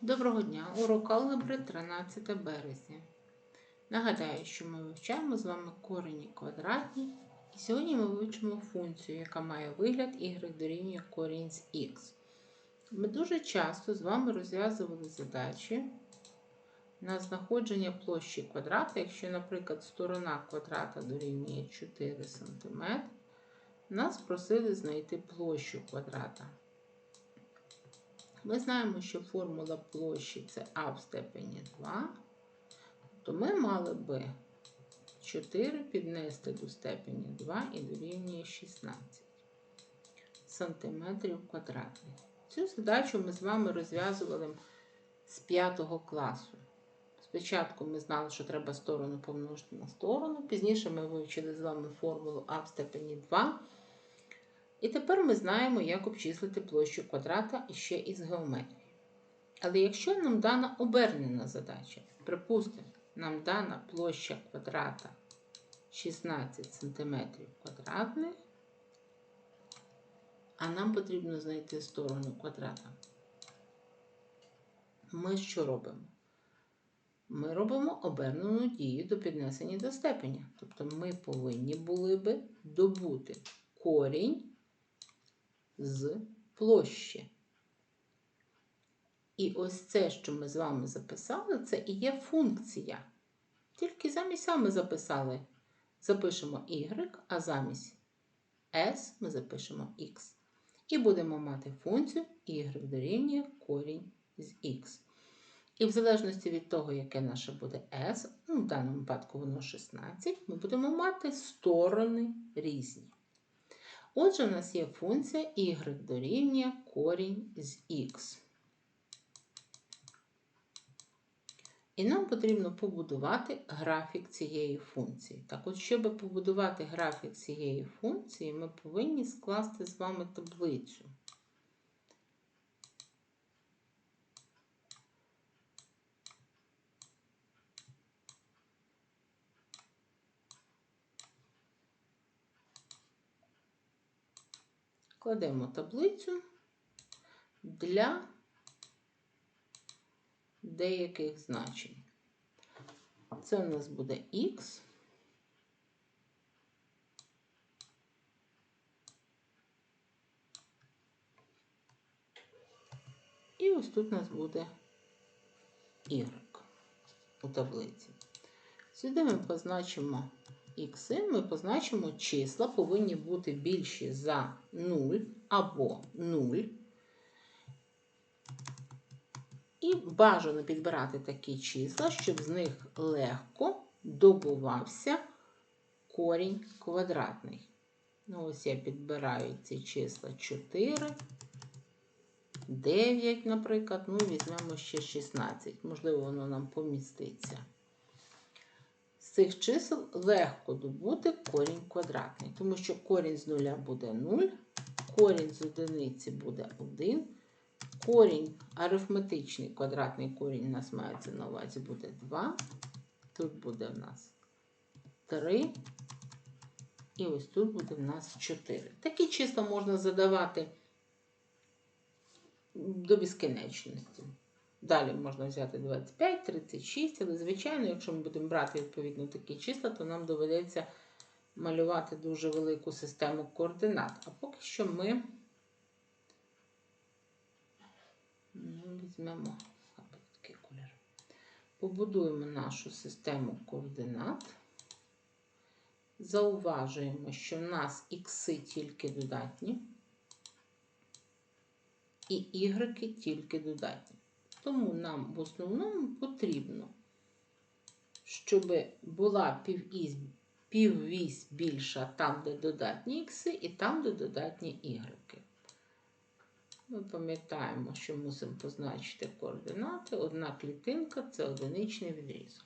Доброго дня! Урок алгебри 13 березня. Нагадаю, що ми вивчаємо з вами корені квадратні. І сьогодні ми вивчимо функцію, яка має вигляд y дорівнює корінь з х. Ми дуже часто з вами розв'язували задачі на знаходження площі квадрата. Якщо, наприклад, сторона квадрата дорівнює 4 см, нас просили знайти площу квадрата. Ми знаємо, що формула площі це а в степені 2, то ми мали би 4 піднести до степені 2 і дорівнює 16 сантиметрів квадратних. Цю задачу ми з вами розв'язували з 5 класу. Спочатку ми знали, що треба сторону помножити на сторону, пізніше ми вивчили з вами формулу а в степені 2. І тепер ми знаємо, як обчислити площу квадрата іще із геометрії. Але якщо нам дана обернена задача, припустимо, нам дана площа квадрата 16 см квадратних, а нам потрібно знайти сторону квадрата, ми що робимо? Ми робимо обернену дію до піднесення до степеня. Тобто ми повинні були би добути корінь з площі. І ось це, що ми з вами записали, це і є функція. Тільки замість саме записали, запишемо y, а замість s ми запишемо x. І будемо мати функцію y дорівнює корінь з x. І в залежності від того, яке наше буде s, ну, в даному випадку воно 16, ми будемо мати сторони різні. Отже, у нас є функція y дорівнює корінь з х. І нам потрібно побудувати графік цієї функції. Так от, щоб побудувати графік цієї функції, ми повинні скласти з вами таблицю. Кладемо таблицю для деяких значень. Це у нас буде Х. І ось тут у нас буде Y у таблиці. Сюди ми позначимо ікси, ми позначимо числа, повинні бути більші за 0 або 0. І бажано підбирати такі числа, щоб з них легко добувався корінь квадратний. Ну, ось я підбираю ці числа 4, 9, наприклад, ну візьмемо ще 16. Можливо, воно нам поміститься. З цих чисел легко добути корінь квадратний, тому що корінь з нуля буде 0, корінь з одиниці буде 1, корінь арифметичний квадратний корінь у нас мається на увазі буде 2. Тут буде в нас 3. І ось тут буде в нас 4. Такі числа можна задавати до безкінечності. Далі можна взяти 25, 36, але, звичайно, якщо ми будемо брати відповідно такі числа, то нам доведеться малювати дуже велику систему координат. А поки що ми ну, візьмемо такий колір. Побудуємо нашу систему координат. Зауважуємо, що в нас ікси тільки додатні, і ігреки тільки додатні. Тому нам в основному потрібно, щоб була піввісь, більша там, де додатні ікси, і там, де додатні ігреки. Ми пам'ятаємо, що мусимо позначити координати. Одна клітинка це одиничний відрізок.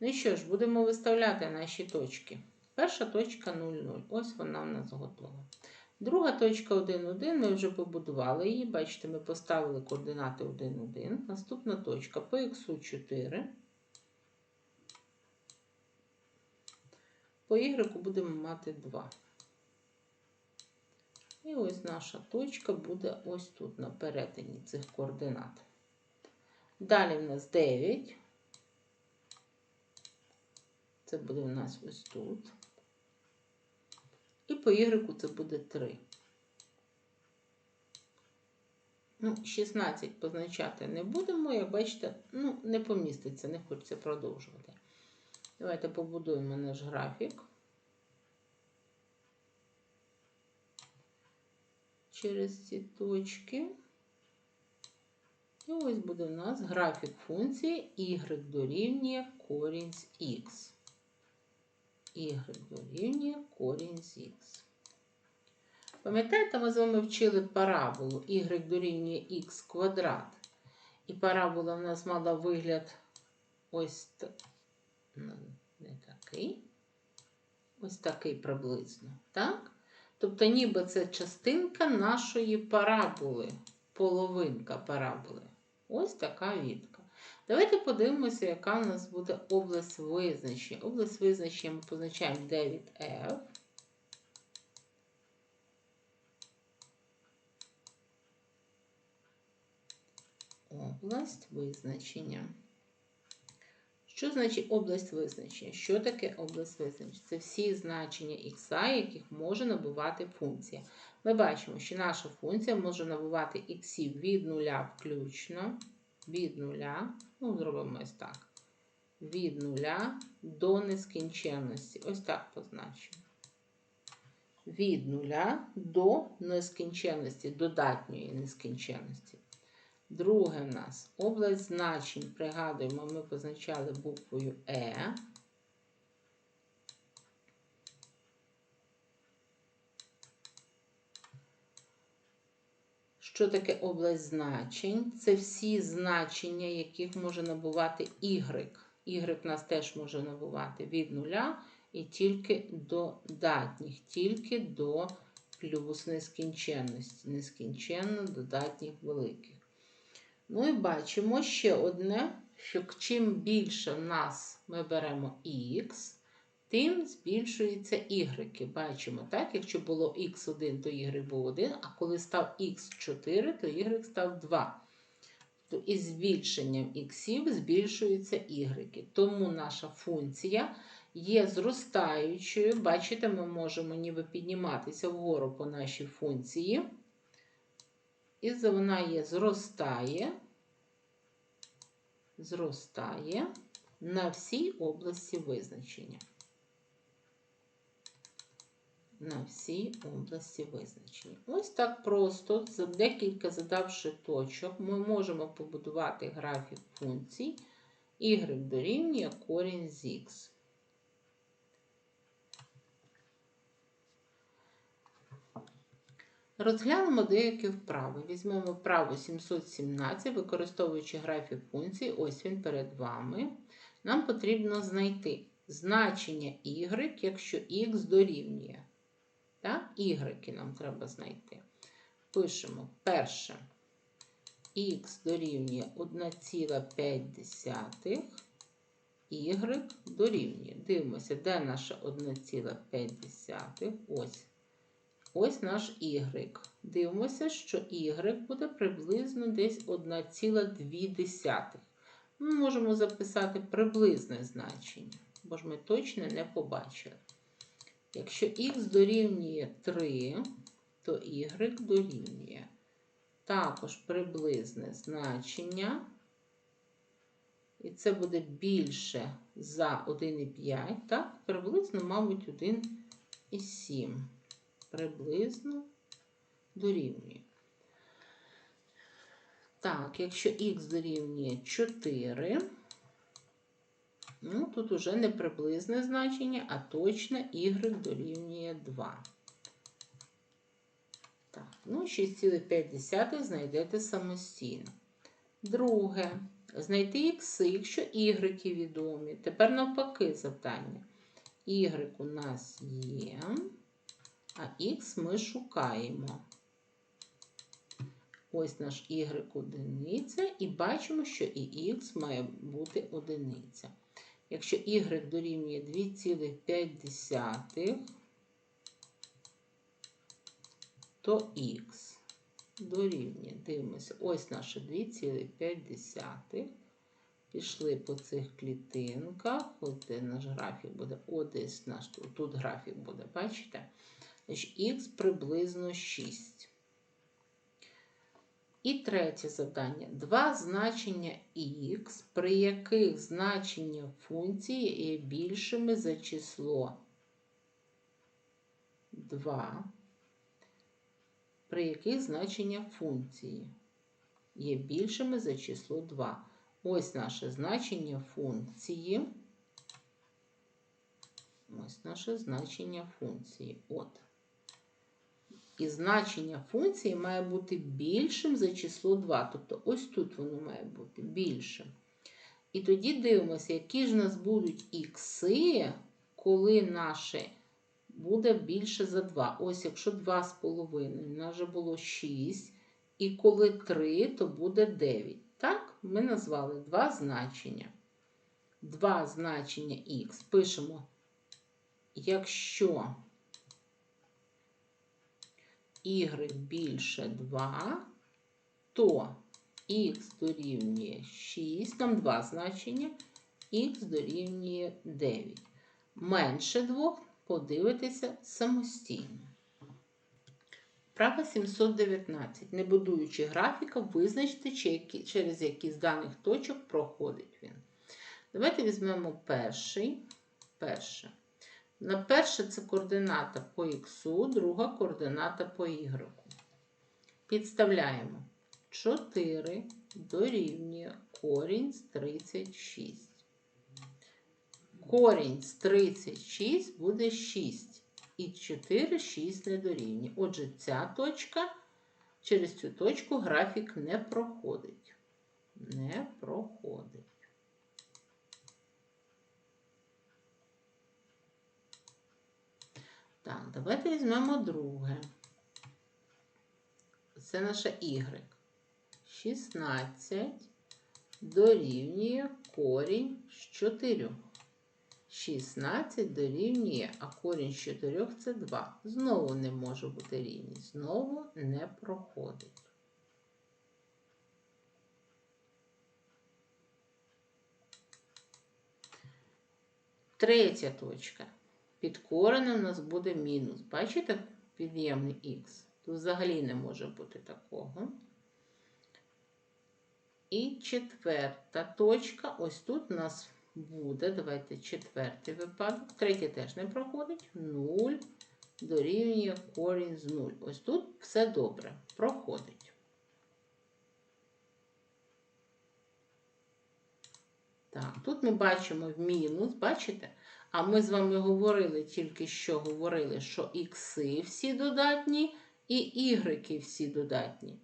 Ну що ж, будемо виставляти наші точки. Перша точка 0,0. Ось вона в нас готова. Друга точка 1,1, ми вже побудували її. Бачите, ми поставили координати 1,1. Наступна точка по х 4. По y будемо мати 2. І ось наша точка буде ось тут, на перетині цих координат. Далі в нас 9. Це буде у нас ось тут. По Y це буде 3. Ну, 16 позначати не будемо, як бачите, ну, не поміститься, не хочеться продовжувати. Давайте побудуємо наш графік. Через ці точки. І ось буде у нас графік функції y дорівнює корінь з х. Y дорівнює корінь з х. Пам'ятаєте, ми з вами вчили параболу y дорівнює х квадрат. І парабола в нас мала вигляд ось ну, не такий. Ось такий приблизно. Так? Тобто, ніби це частинка нашої параболи, половинка параболи. Ось така відка. Давайте подивимося, яка в нас буде область визначення. Область визначення ми позначаємо 9F. Область визначення. Що значить область визначення? Що таке область визначення? Це всі значення х, яких може набувати функція. Ми бачимо, що наша функція може набувати х від нуля включно, від нуля, ну, зробимо ось так, від нуля до нескінченності. Ось так позначимо. Від нуля до нескінченності, додатньої нескінченності. Друге в нас область значень. Пригадуємо, ми позначали буквою Е. Що таке область значень? Це всі значення, яких може набувати Y. Y в нас теж може набувати від нуля і тільки до датніх, тільки до плюс нескінченності, нескінченно додатніх великих. Ну і бачимо ще одне, що чим більше в нас ми беремо х, тим збільшується y. Бачимо, так? Якщо було х1, то y був 1, а коли став х4, то y став 2. То із збільшенням х збільшуються y. Тому наша функція є зростаючою. Бачите, ми можемо ніби підніматися вгору по нашій функції. І вона є зростає, зростає на всій області визначення. На всій області визначення. Ось так просто, за декілька задавши точок, ми можемо побудувати графік функцій y дорівнює корінь з х. Розглянемо деякі вправи. Візьмемо вправу 717, використовуючи графік функцій, ось він перед вами. Нам потрібно знайти значення y, якщо х дорівнює. Так? Y нам треба знайти. Пишемо перше. х дорівнює 1,5, y дорівнює. Дивимося, де наша 1,5? Ось. Ось наш y. Дивимося, що y буде приблизно десь 1,2. Ми можемо записати приблизне значення, бо ж ми точно не побачили. Якщо х дорівнює 3, то y дорівнює також приблизне значення. І це буде більше за 1,5, так? Приблизно, мабуть, 1,7 приблизно дорівнює. Так, якщо х дорівнює 4, ну, тут уже не приблизне значення, а точно y дорівнює 2. Так, ну, 6,5 знайдете самостійно. Друге, знайти х, якщо y відомі. Тепер навпаки завдання. Y у нас є а х ми шукаємо. Ось наш y одиниця, і бачимо, що і х має бути одиниця. Якщо y дорівнює 2,5, то х. дорівнює. Дивимося, ось наше 2,5. Пішли по цих клітинках. Ось де наш графік буде. О, десь наш тут графік буде, бачите? Значить, х приблизно 6. І третє завдання. Два значення х, при яких значення функції є більшими за число 2, при яких значення функції є більшими за число 2. Ось наше значення функції. Ось наше значення функції. От. І значення функції має бути більшим за число 2. Тобто ось тут воно має бути більшим. І тоді дивимося, які ж у нас будуть ікси, коли наше буде більше за 2. Ось якщо 2,5, у нас вже було 6. І коли 3, то буде 9. Так, ми назвали два значення. Два значення х. Пишемо, якщо y більше 2, то х дорівнює 6, там два значення, х дорівнює 9. Менше 2 подивитися самостійно. Вправа 719. Не будуючи графіка, визначте, через які з даних точок проходить він. Давайте візьмемо перший. Перше. На перше це координата по х, друга координата по y. Підставляємо 4 дорівнює корінь з 36. Корінь з 36 буде 6. І 4, 6 не дорівнює. Отже, ця точка, через цю точку графік не проходить. Не проходить. Так, давайте візьмемо друге. Це наша y. 16 дорівнює корінь з 4. 16 дорівнює, а корінь з 4 це 2. Знову не може бути рівність. Знову не проходить. Третя точка. Під коренем у нас буде мінус. Бачите під'ємний х? Тут взагалі не може бути такого. І четверта точка. Ось тут у нас буде, давайте четвертий випадок. Третій теж не проходить. 0 дорівнює корінь з 0. Ось тут все добре. Проходить. Так, тут ми бачимо мінус, бачите? А ми з вами говорили, тільки що говорили, що ікси всі додатні і ігреки всі додатні.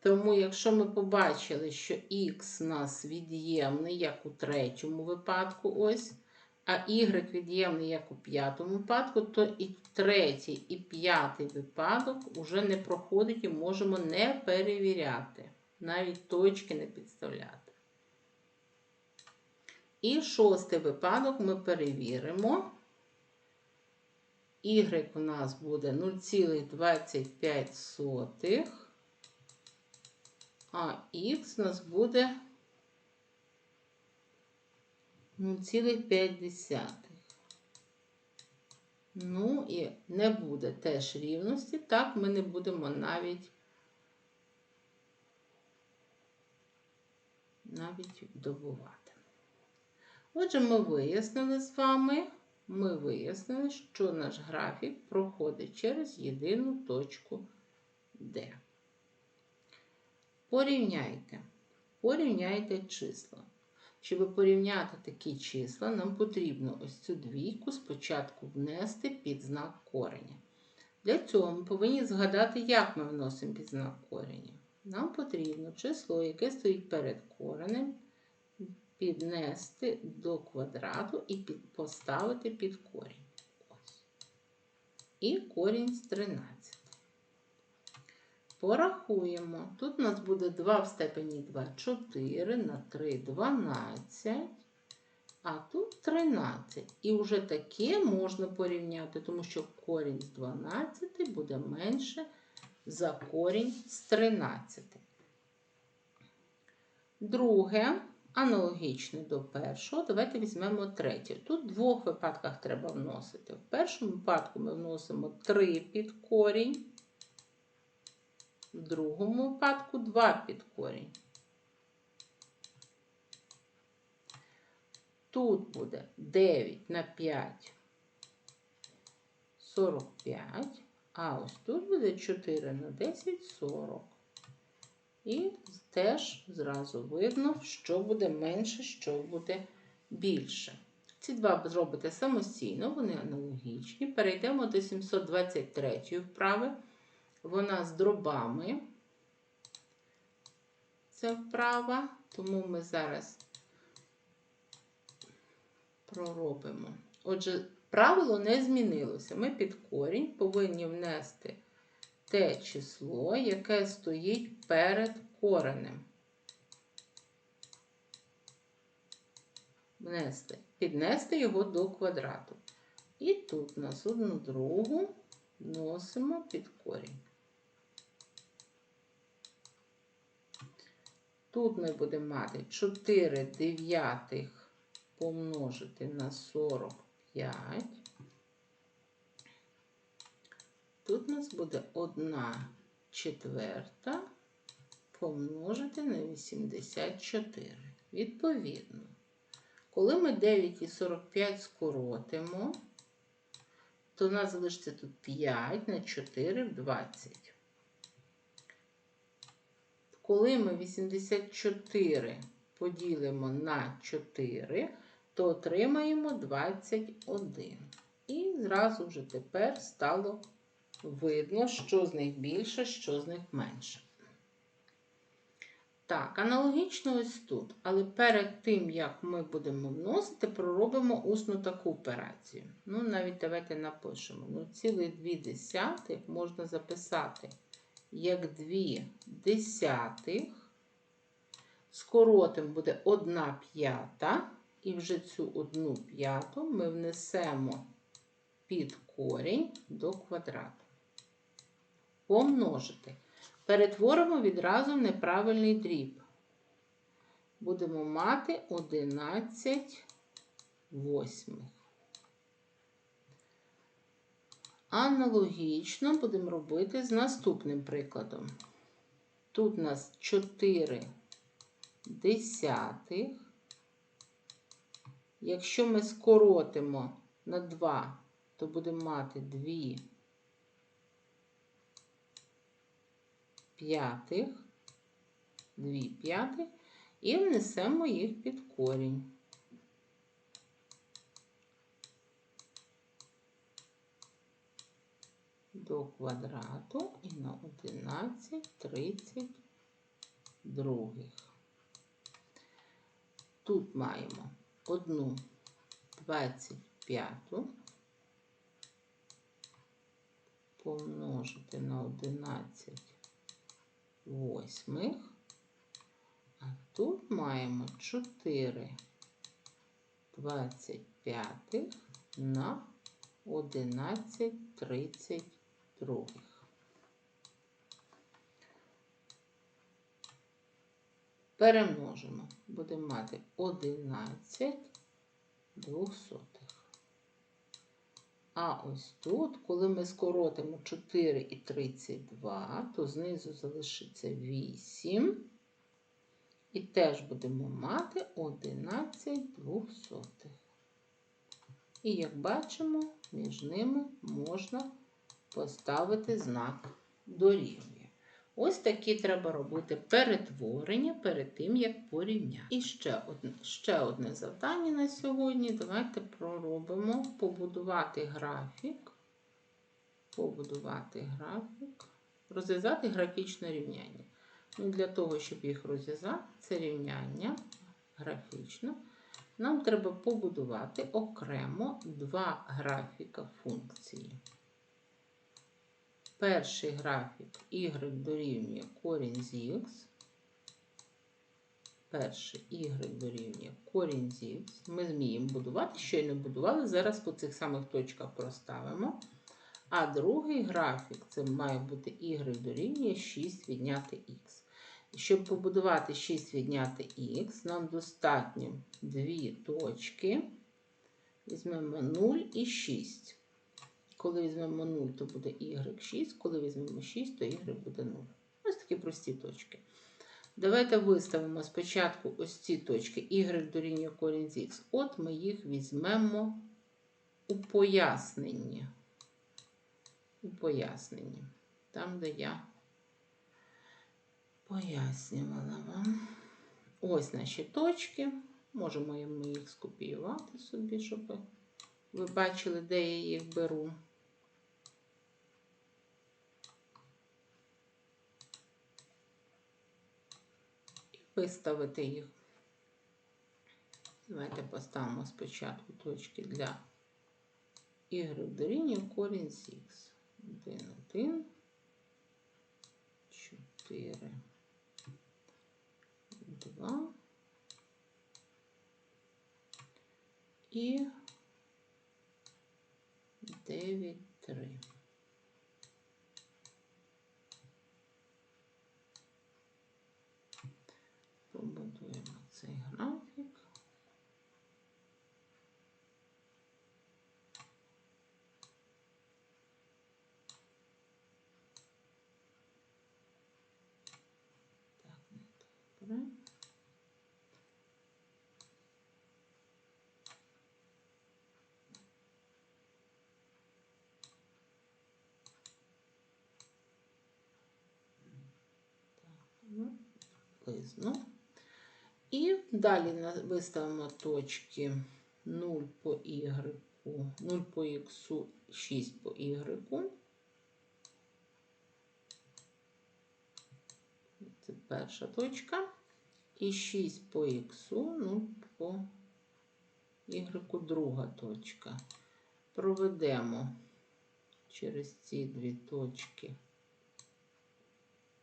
Тому, якщо ми побачили, що х у нас від'ємний, як у третьому випадку, ось, а y від'ємний, як у п'ятому випадку, то і третій, і п'ятий випадок вже не проходить і можемо не перевіряти. Навіть точки не підставляти. І шостий випадок ми перевіримо. Y у нас буде 0,25, а Х у нас буде 0,5. Ну і не буде теж рівності, так ми не будемо навіть навіть добувати. Отже, ми вияснили з вами, ми вияснили, що наш графік проходить через єдину точку D. Порівняйте. Порівняйте числа. Щоб порівняти такі числа, нам потрібно ось цю двійку спочатку внести під знак кореня. Для цього ми повинні згадати, як ми вносимо під знак кореня. Нам потрібно число, яке стоїть перед коренем, піднести до квадрату і поставити під корінь. Ось. І корінь з 13. Порахуємо. Тут у нас буде 2 в степені 2, 4 на 3, 12, а тут 13. І вже таке можна порівняти, тому що корінь з 12 буде менше за корінь з 13. Друге, аналогічне до першого, давайте візьмемо третє. Тут в двох випадках треба вносити. В першому випадку ми вносимо 3 під корінь, в другому випадку 2 під корінь. Тут буде 9 на 5 45, а ось тут буде 4 на 10 40. І теж зразу видно, що буде менше, що буде більше. Ці два зробите самостійно, вони аналогічні. Перейдемо до 723 вправи. Вона з дробами. Це вправа, тому ми зараз проробимо. Отже, правило не змінилося. Ми під корінь повинні внести те число, яке стоїть перед коренем. Внести, піднести його до квадрату. І тут у нас одну другу вносимо під корінь. Тут ми будемо мати 4 дев'ятих помножити на 45. Тут у нас буде 1 четверта помножити на 84. Відповідно, коли ми 9,45 скоротимо, то у нас залишиться тут 5 на 4 в 20. Коли ми 84 поділимо на 4, то отримаємо 21. І зразу вже тепер стало видно, що з них більше, що з них менше. Так, аналогічно ось тут. Але перед тим, як ми будемо вносити, проробимо усну таку операцію. Ну, навіть давайте напишемо. Ну, цілих 2 десятих можна записати як 2 десятих. Скоротим буде 1 п'ята. І вже цю 1 п'яту ми внесемо під корінь до квадрату. Помножити. Перетворимо відразу неправильний дріб. Будемо мати 11 восьмих. Аналогічно будемо робити з наступним прикладом. Тут у нас 4 десятих. Якщо ми скоротимо на 2, то будемо мати 2 п'ятих, 2 п'ятих і внесемо їх під корінь. До квадрату і на 11 30 других. Тут маємо одну 25 помножити на 11 восьмих, а тут маємо 4 25 на 11 32. Перемножимо, будемо мати 11 двохсотих. А ось тут, коли ми скоротимо 4 і 32, то знизу залишиться 8. І теж будемо мати 11 двохсотих. І, як бачимо, між ними можна поставити знак дорівнює. Ось такі треба робити перетворення перед тим, як порівняти. І ще одне, ще одне завдання на сьогодні. Давайте проробимо побудувати графік. Побудувати графік, розв'язати графічне рівняння. Ну, Для того, щоб їх розв'язати, це рівняння графічно, нам треба побудувати окремо два графіка функції. Перший графік y дорівнює корінь з х. Перший y дорівнює корінь з х. Ми зміємо будувати, щойно будували. Зараз по цих самих точках проставимо. А другий графік це має бути y дорівнює 6 відняти х. Щоб побудувати 6 відняти х, нам достатньо дві точки. Візьмемо 0 і 6. Коли візьмемо 0, то буде y6, коли візьмемо 6, то y буде 0. Ось такі прості точки. Давайте виставимо спочатку ось ці точки y дорівнює корінь з х. От ми їх візьмемо у поясненні. У поясненні. Там, де я пояснювала вам. Ось наші точки. Можемо ми їх скопіювати собі, щоб ви бачили, де я їх беру. І виставити їх. Давайте поставимо спочатку точки для y дорівнює корінь з х. 1, 1, 4, 2 і 9, 3. Побудуємо цей графік. Так, добре. Ну, приблизно. І далі виставимо точки 0 по y, 0 по x, 6 по y. Це перша точка. І 6 по x, 0 по y, друга точка. Проведемо через ці дві точки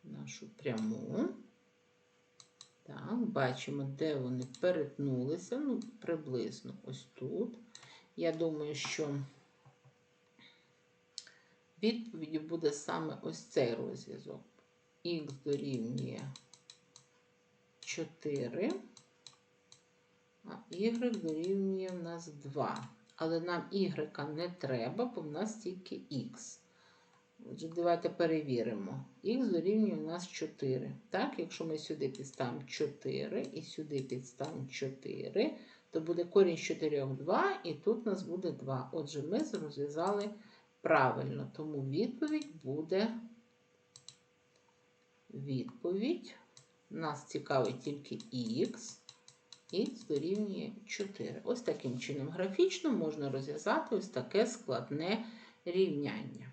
нашу пряму. Так, бачимо, де вони перетнулися, ну, приблизно ось тут. Я думаю, що відповіддю буде саме ось цей розв'язок. Х дорівнює 4, а y дорівнює в нас 2. Але нам y не треба, бо в нас тільки х. Отже, давайте перевіримо. Х дорівнює у нас 4. Так, якщо ми сюди підставимо 4 і сюди підставимо 4, то буде корінь з 4 2, і тут у нас буде 2. Отже, ми розв'язали правильно. Тому відповідь буде відповідь. Нас цікавить тільки х. Х дорівнює 4. Ось таким чином графічно можна розв'язати ось таке складне рівняння.